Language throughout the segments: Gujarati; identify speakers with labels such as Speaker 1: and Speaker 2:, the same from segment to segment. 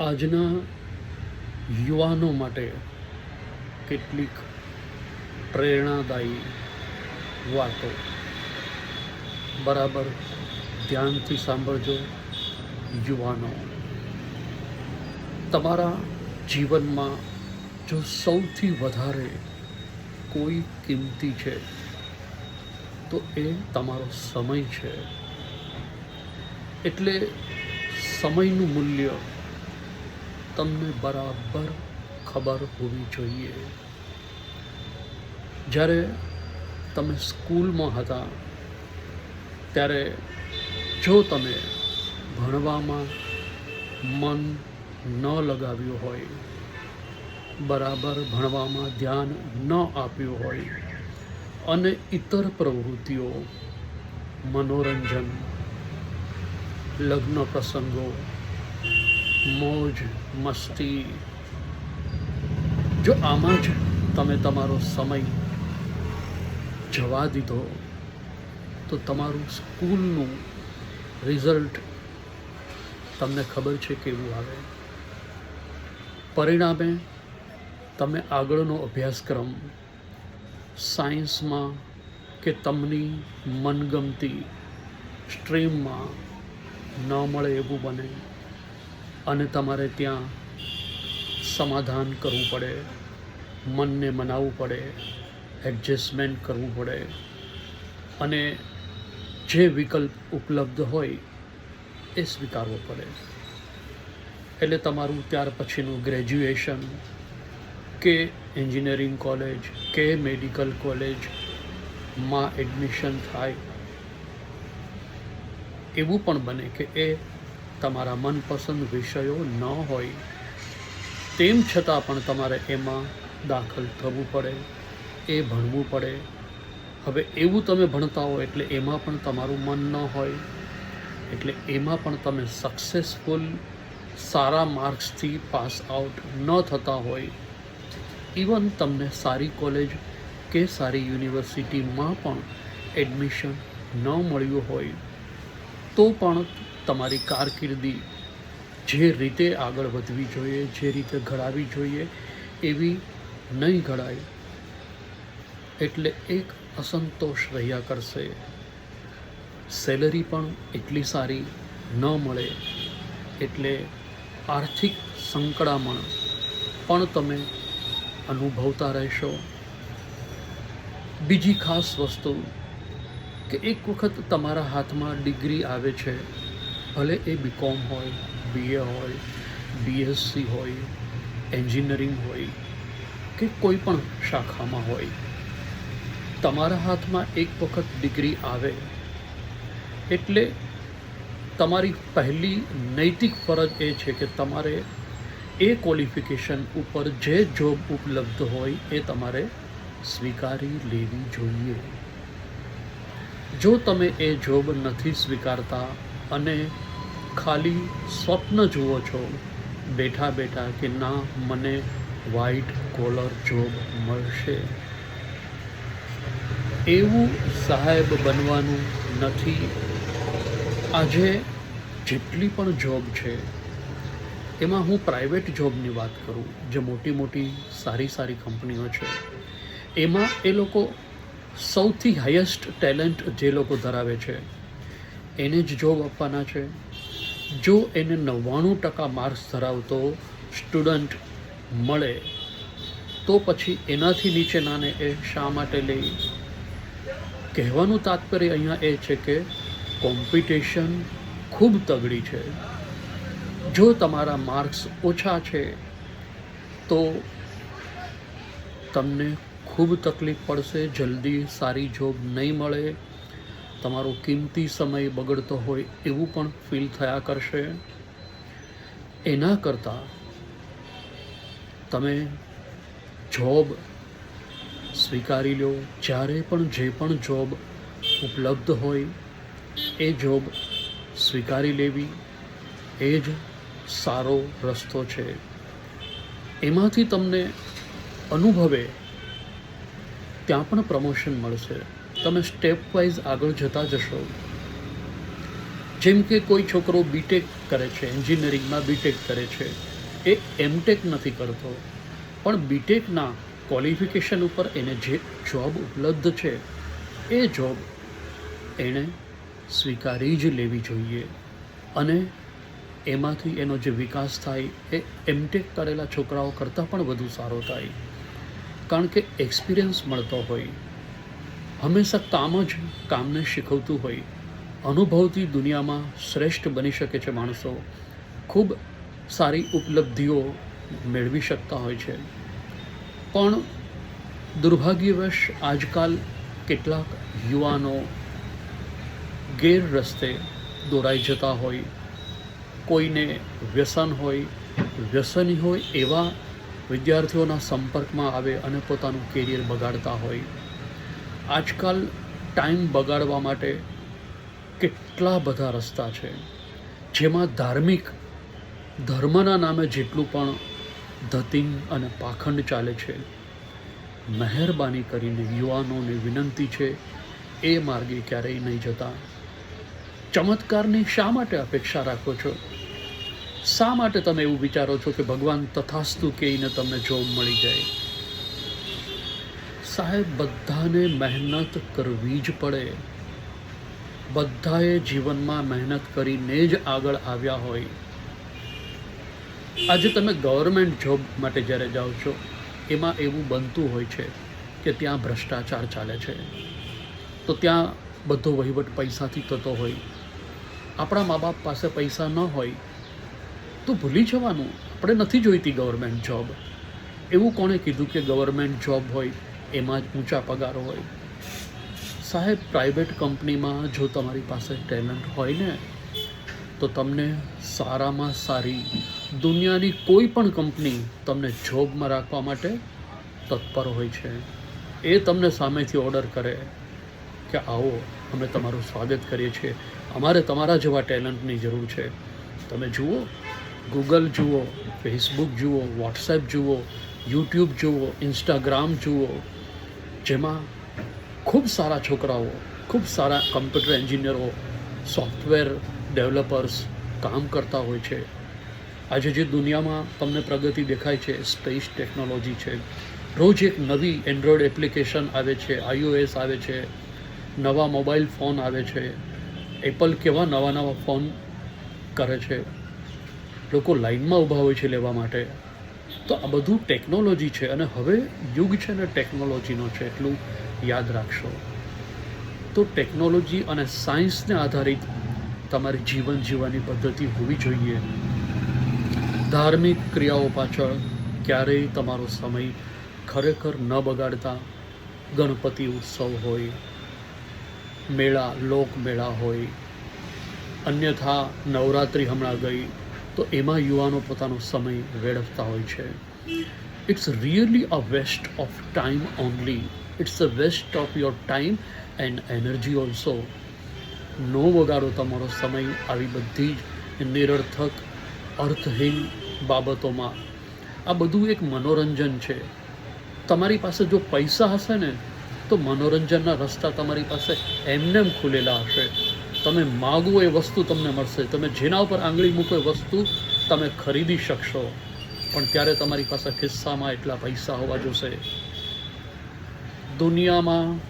Speaker 1: આજના યુવાનો માટે કેટલીક પ્રેરણાદાયી વાતો. બરાબર? ધ્યાનથી સાંભળજો યુવાનો. તમારા જીવનમાં જો સૌથી વધારે કોઈ કિંમતી છે, તો એ તમારો સમય છે. એટલે સમયનું મૂલ્ય તમને બરાબર ખબર હોવી જોઈએ. જ્યારે તમે સ્કૂલમાં હતા, ત્યારે જો તમે ભણવામાં મન ન લગાવ્યું હોય, બરાબર ભણવામાં ધ્યાન ન આપ્યું હોય, અને ઇતર પ્રવૃત્તિઓ, મનોરંજન, લગ્ન પ્રસંગો મોજ, મસ્તી. જો આમાં જ તમે તમારો સમય જવા દીધો, તો તમારું સ્કૂલનું રિઝલ્ટ તમને ખબર છે કેવું આવે? પરિણામે તમે આગળનો અભ્યાસક્રમ સાયન્સમાં કે તમની મનગમતી સ્ટ્રીમમાં ન મળે એવું બને. અને તમારે ત્યાં સમાધાન કરવું પડે, મનને મનાવવું પડે એડજસ્ટમેન્ટ કરવું પડે. અને જે વિકલ્પ ઉપલબ્ધ હોય એ સ્વીકારવો પડે. એટલે તમારું ત્યાર પછીનું ગ્રેજ્યુએશન કે એન્જિનિયરિંગ કોલેજ કે મેડિકલ કોલેજમાં એડમિશન થાય, એવું પણ બને કે એ તમારા મનપસંદ વિષયો ન હોય, તેમ છતાં પણ તમારે એમાં દાખલ થવું પડે, એ ભણવું પડે. હવે એવું તમે ભણતા હો એટલે એમાં પણ તમારું મન ન હોય, એટલે એમાં પણ તમે સક્સેસફુલ સારા માર્ક્સથી પાસ આઉટ ન થતા હોય. ઇવન તમને સારી કોલેજ કે સારી યુનિવર્સિટીમાં પણ એડમિશન ન મળ્યું હોય, તો પણ તમારી કારકિર્દી જે રીતે આગળ વધવી જોઈએ, જે રીતે ઘડાવી જોઈએ, એવી નહીં ઘડાય. એટલે એક અસંતોષ રહ્યા કરશે. સેલરી પણ એટલી સારી ન મળે. એટલે આર્થિક સંકળામણ પણ તમે અનુભવતા રહેશો. બીજી ખાસ વસ્તુ કે એક વખત તમારા હાથમાં ડિગ્રી આવે છે ભલે એ બીકોમ હોય બીએ હોય બીએસસી હોય એન્જિનિયરિંગ હોય કે કોઈ પણ શાખામાં હોય, તમારા હાથમાં એક વખત ડિગ્રી આવે એટલે તમારી પહેલી નૈતિક ફરજ એ છે કે તમારે એ ક્વોલિફિકેશન ઉપર જે જોબ ઉપલબ્ધ હોય એ તમારે સ્વીકારી લેવી જોઈએ. જો તમે એ જોબ નથી સ્વીકારતા અને ખાલી સ્વપ્ન જુઓ છો, બેઠા બેઠા કે ના, મને વ્હાઇટ કોલર જોબ મળશે. એવું સાહેબ બનવાનું નથી. આજે જેટલી પણ જોબ છે, એમાં હું પ્રાઇવેટ જોબની વાત કરું, જે મોટી મોટી સારી સારી કંપનીઓ છે, એમાં એ લોકો સૌથી હાઈએસ્ટ ટેલેન્ટ જે લોકો ધરાવે છે એને જ જોબ આપવાના છે. જો એને નવ્વાણું ટકા માર્ક્સ ધરાવતો સ્ટુડન્ટ મળે, તો પછી એનાથી નીચેનાને એ શા માટે લે? કહેવાનું તાત્પર્ય અહીંયા એ છે કે કોમ્પિટિશન ખૂબ તગડી છે. જો તમારા માર્ક્સ ઓછા છે, તો તમને ખૂબ તકલીફ પડશે, જલ્દી સારી જોબ નહીં મળે તમારો કિંમતી સમય બગડતો હોય એવું પણ ફીલ થયા કરશે. એના કરતાં તમે જોબ સ્વીકારી લો. જ્યારે પણ જે પણ જોબ ઉપલબ્ધ હોય, એ જોબ સ્વીકારી લેવી. એ જ સારો રસ્તો છે. એમાંથી તમને અનુભવે ત્યાં પણ પ્રમોશન મળશે. તમે સ્ટેપ વાઇઝ આગળ જતા જશો. જેમ કે કોઈ છોકરો બીટેક કરે છે એન્જિનિયરિંગમાં બીટેક કરે છે, એ એમટેક નથી કરતો. પણ બીટેકના ક્વોલિફિકેશન ઉપર એને જે જોબ ઉપલબ્ધ છે, એ જોબ એણે સ્વીકારી જ લેવી જોઈએ. અને એમાંથી એનો જે વિકાસ થાય, એ એમટેક કરેલા છોકરાઓ કરતાં પણ વધુ સારો થાય. કારણ કે એક્સપિરિયન્સ મળતો હોય. હંમેશા કામ જ કામને શીખવતું હોય. અનુભવથી દુનિયામાં શ્રેષ્ઠ બની શકે છે માણસો. ખૂબ સારી ઉપલબ્ધિઓ મેળવી શકતા હોય છે. પણ દુર્ભાગ્યવશ આજકાલ કેટલાક યુવાનો ગેર રસ્તે દોરાઈ જતા હોય. કોઈને વ્યસન હોય, વ્યસની હોય એવા વિદ્યાર્થીઓના સંપર્કમાં આવે અને પોતાનું કેરિયર બગાડતા હોય. આજકાલ ટાઈમ બગાડવા માટે કેટલા બધા રસ્તા છે. જેમાં ધાર્મિક ધર્મના નામે જેટલું પણ ધતિંગ અને પાખંડ ચાલે છે. મહેરબાની કરીને યુવાનોને વિનંતી છે, એ માર્ગે ક્યારેય નહીં જતા. ચમત્કારની શા માટે અપેક્ષા રાખો છો? શા માટે તમે એવું વિચારો છો કે ભગવાન તથાસ્તુ કહીને તમને જોબ મળી જાય? સાહેબ, બધાને મહેનત કરવી જ પડે. બધાએ જીવનમાં મહેનત કરીને જ આગળ આવ્યા હોય. આજે તમે ગવર્મેન્ટ જોબ માટે જ્યારે જાઓ છો, એમાં એવું બનતું હોય છે કે ત્યાં ભ્રષ્ટાચાર ચાલે છે. તો ત્યાં બધો વહીવટ પૈસાથી થતો હોય. આપણા મા બાપ પાસે પૈસા ન હોય. તો ભૂલી જવાનું. આપણે નથી જોઈતી ગવર્મેન્ટ જોબ. એવું કોણે કીધું કે ગવર્મેન્ટ જોબ હોય એમાં જ ઊંચા પગારો હોય. સાહેબ પ્રાઇવેટ કંપનીમાં જો તમારી પાસે ટેલેન્ટ હોય ને, તો તમને સારામાં સારી દુનિયાની કોઈ પણ કંપની તમને જોબમાં રાખવા માટે તત્પર હોય છે. એ તમને સામેથી ઓર્ડર કરે કે આવો, અમે તમારું સ્વાગત કરીએ છીએ. અમારે તમારા જેવા ટેલેન્ટની જરૂર છે. તમે જુઓ ગૂગલ જુઓ ફેસબુક જુઓ વોટ્સએપ જુઓ યુટ્યુબ જુઓ ઇન્સ્ટાગ્રામ જુઓ જેમાં ખૂબ સારા છોકરાઓ, ખૂબ સારા કમ્પ્યુટર એન્જિનિયરો સોફ્ટવેર ડેવલપર્સ કામ કરતા હોય છે. આજે જે દુનિયામાં તમને પ્રગતિ દેખાય છે સ્પેસ ટેકનોલોજી છે. રોજ એક નવી એન્ડ્રોઈડ એપ્લિકેશન આવે છે આઈઓએસ આવે છે, નવા મોબાઈલ ફોન આવે છે. એપલ કેવા નવા નવા ફોન કરે છે. લોકો લાઈનમાં ઊભા હોય છે લેવા માટે. તો આ બધું ટેકનોલોજી છે અને હવે યુગ છે ને ટેકનોલોજીનો છે એટલું યાદ રાખશો. તો ટેકનોલોજી અને સાયન્સને આધારિત તમારી જીવન જીવવાની પદ્ધતિ હોવી જોઈએ. ધાર્મિક ક્રિયાઓ પાછળ ક્યારેય તમારો સમય ખરેખર ન બગાડતા. ગણપતિ ઉત્સવ હોય, મેળા, લોકમેળા હોય. અન્યથા નવરાત્રિ હમણાં ગઈ તો એમાં યુવાનો પોતાનો સમય વેડફતા હોય છે. It's really a waste of time only it's a waste of your time and energy also નો વગાડો તમારો સમય આવી બધી જ નિરર્થક, અર્થહીન બાબતોમાં. આ બધું એક મનોરંજન છે. તમારી પાસે જો પૈસા હશે ને, તો મનોરંજનના રસ્તા તમારી પાસે એમનેમ ખુલેલા હશે. તમે માગો એ વસ્તુ તમને મળશે. તમે જેના ઉપર આંગળી મૂકો એ વસ્તુ તમે ખરીદી શકશો. પણ ત્યારે તમારી પાસે ખિસ્સામાં એટલા પૈસા હોવા જોશે. દુનિયામાં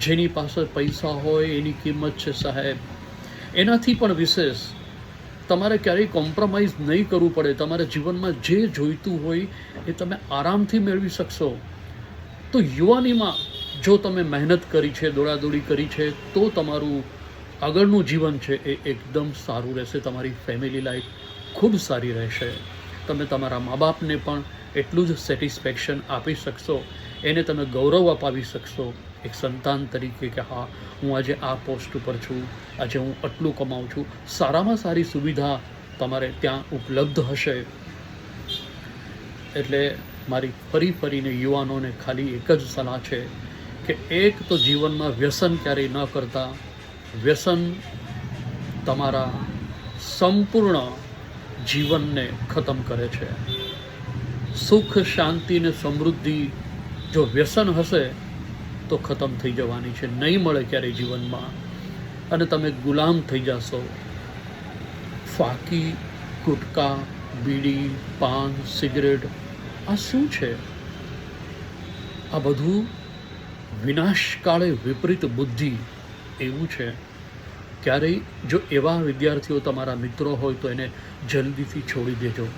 Speaker 1: જેની પાસે પૈસા હોય એની કિંમત છે સાહેબ. એનાથી પણ વિશેષ, તમારે ક્યારેય કોમ્પ્રોમાઇઝ નહીં કરવું પડે. તમારા જીવનમાં જે જોઈતું હોય એ તમે આરામથી મેળવી શકશો. તો યુવાનીમાં જો તમે મહેનત કરી છે, દોડાદોડી કરી છે, તો તમારું આગળનું જીવન છે એ એકદમ સારું રહેશે, તમારી ફેમિલી લાઈફ ખૂબ સારી રહેશે. તમે તમારા મા બાપને પણ એટલું જ સેટિસ્ફેક્શન આપી શકશો, એને તમે ગૌરવ અપાવી શકશો, એક સંતાન તરીકે કે હા, હું આજે આ પોસ્ટ ઉપર છું, આજે હું આટલું કમાઉં છું. સારામાં સારી સુવિધા તમારે ત્યાં ઉપલબ્ધ હશે. એટલે મારી ફરી ફરીને યુવાનોને ખાલી એક જ સલાહ છે કે એક તો જીવનમાં વ્યસન ક્યારેય ન કરતા વ્યસન તમારા સંપૂર્ણ જીવનને ખતમ કરે છે. સુખ, શાંતિ ને સમૃદ્ધિ જો વ્યસન હશે, તો ખતમ થઈ જવાની છે. નહીં મળે ક્યારેય જીવનમાં. અને તમે ગુલામ થઈ જશો. ફાકી, ગુટકા, બીડી, પાન, સિગરેટ, આ શું છે? આ બધું વિનાશકાળે વિપરીત બુદ્ધિ એવું છે, ક્યારેય જો એવા વિદ્યાર્થીઓ તમારા મિત્રો હોય તો એને જલ્દીથી છોડી દેજો.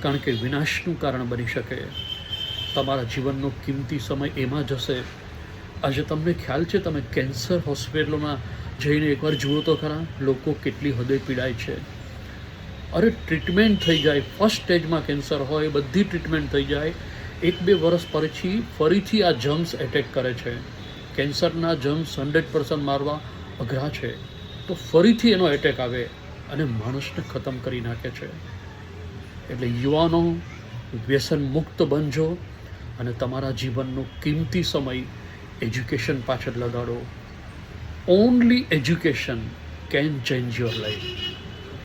Speaker 1: કારણ કે વિનાશનું કારણ બની શકે. તમારા જીવનનો કિંમતી સમય એમાં જશે. આજે તમને ખ્યાલ છે, તમે કેન્સર હોસ્પિટલોમાં જઈને એકવાર જુઓ તો ખરા, લોકો કેટલી હદે પીડાય છે. અરે, ટ્રીટમેન્ટ થઈ જાય, ફર્સ્ટ સ્ટેજમાં કેન્સર હોય, બધી ટ્રીટમેન્ટ થઈ જાય. એક બે વર્ષ પછી ફરીથી આ જમ્સ એટેક કરે છે. કેન્સરના જમ્સ હંડ્રેડ પર્સન્ટ મારવા અઘરા છે. તો ફરીથી એનો એટેક આવે અને માણસને ખતમ કરી નાખે છે. એટલે યુવાનો, વ્યસન મુક્ત બનજો અને તમારા જીવનનો કિંમતી સમય એજ્યુકેશન પાછળ લગાડો. Only education can change your life